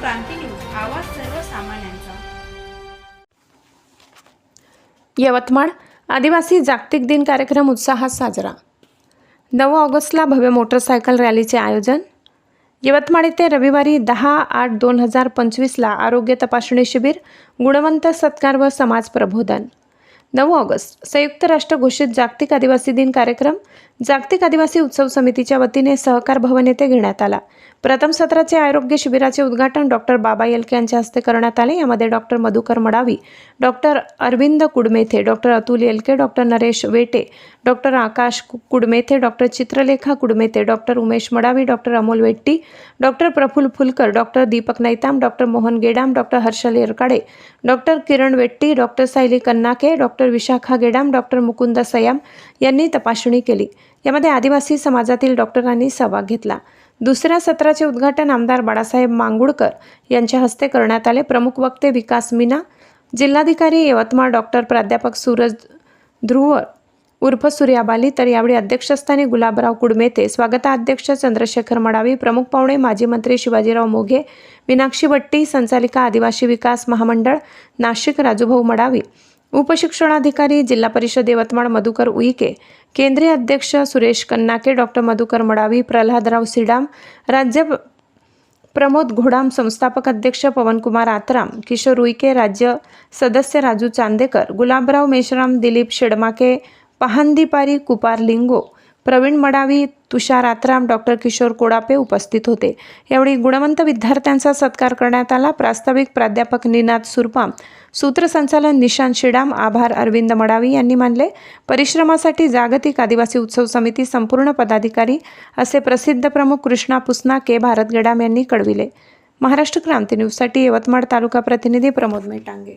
क्रांती news आवाज सर्वसामान्यांचा. यवतमाळ आदिवासी जागतिक दिन कार्यक्रम उत्साहात साजरा. नऊ ऑगस्टला भव्य मोटरसायकल रॅलीचे आयोजन. यवतमाळ येथे रविवारी दहा आठ दोन हजार पंचवीसला आरोग्य तपासणी शिबिर गुणवंत सत्कार व समाज प्रबोधन. नऊ ऑगस्ट संयुक्त राष्ट्र घोषित जागतिक आदिवासी दिन कार्यक्रम जागतिक आदिवासी उत्सव समितीच्या वतीने सहकार भवन येथे घेण्यात आला. प्रथम सत्राचे आरोग्य शिबिराचे उद्घाटन डॉक्टर बाबा येलके यांच्या हस्ते करण्यात आले. यामध्ये doctor Madhukar Madavi doctor Arvind Kudmethe doctor Atul Yelke doctor Naresh Wete doctor Akash Kudmethe doctor Chitralekha Kudmethe doctor Umesh Madavi doctor Amol Vetti doctor Praful Phulkar doctor Deepak Naitam doctor Mohan Gedam doctor Harshal Yerkade doctor Kiran Vetti doctor Sayali Kannake doctor Vishakha Gedam doctor Mukund Sayam यांनी तपासणी केली. यामध्ये आदिवासी समाजातील डॉक्टरांनी सहभाग घेतला. दुसऱ्या सत्राचे उद्घाटन आमदार बाळासाहेब मांगुळकर यांच्या हस्ते करण्यात आले. प्रमुख वक्ते विकास मीना जिल्हाधिकारी यवतमाळ डॉक्टर प्राध्यापक सूरज ध्रुव उर्फ सूर्याबाली तर यावेळी अध्यक्षस्थानी गुलाबराव कुडमेते स्वागताध्यक्ष चंद्रशेखर मडावी प्रमुख पाहुणे माजी मंत्री शिवाजीराव मोघे मीनाक्षी भट्टी संचालिका आदिवासी विकास महामंडळ नाशिक राजूभाऊ मडावी उपशिक्षणाधिकारी जिल्हा परिषद यवतमाळ मधुकर उईके केंद्रीय अध्यक्ष सुरेश कन्नाके डॉक्टर मधुकर मडावी प्रल्हादराव सिडाम राज्य प्रमोद घोडाम संस्थापक अध्यक्ष पवनकुमार आतराम किशोर उईके राज्य सदस्य राजू चांदेकर गुलाबराव मेश्राम दिलीप शेडमाके पहांदीपारी कुपार लिंगो प्रवीण मडावी तुषार आत्राम डॉक्टर किशोर कोडापे उपस्थित होते. यावेळी गुणवंत विद्यार्थ्यांचा सत्कार करण्यात आला. प्रास्ताविक प्राध्यापक निनाद सुरपाम सूत्रसंचालन निशांत शिडाम आभार अरविंद मडावी यांनी मानले. परिश्रमासाठी जागतिक आदिवासी उत्सव समिती संपूर्ण पदाधिकारी असे प्रसिद्ध प्रमुख कृष्णा पुसना के. भारत गेडाम यांनी कळविले. महाराष्ट्र क्रांती न्यूजसाठी यवतमाळ तालुका प्रतिनिधी प्रमोद मेटांगे.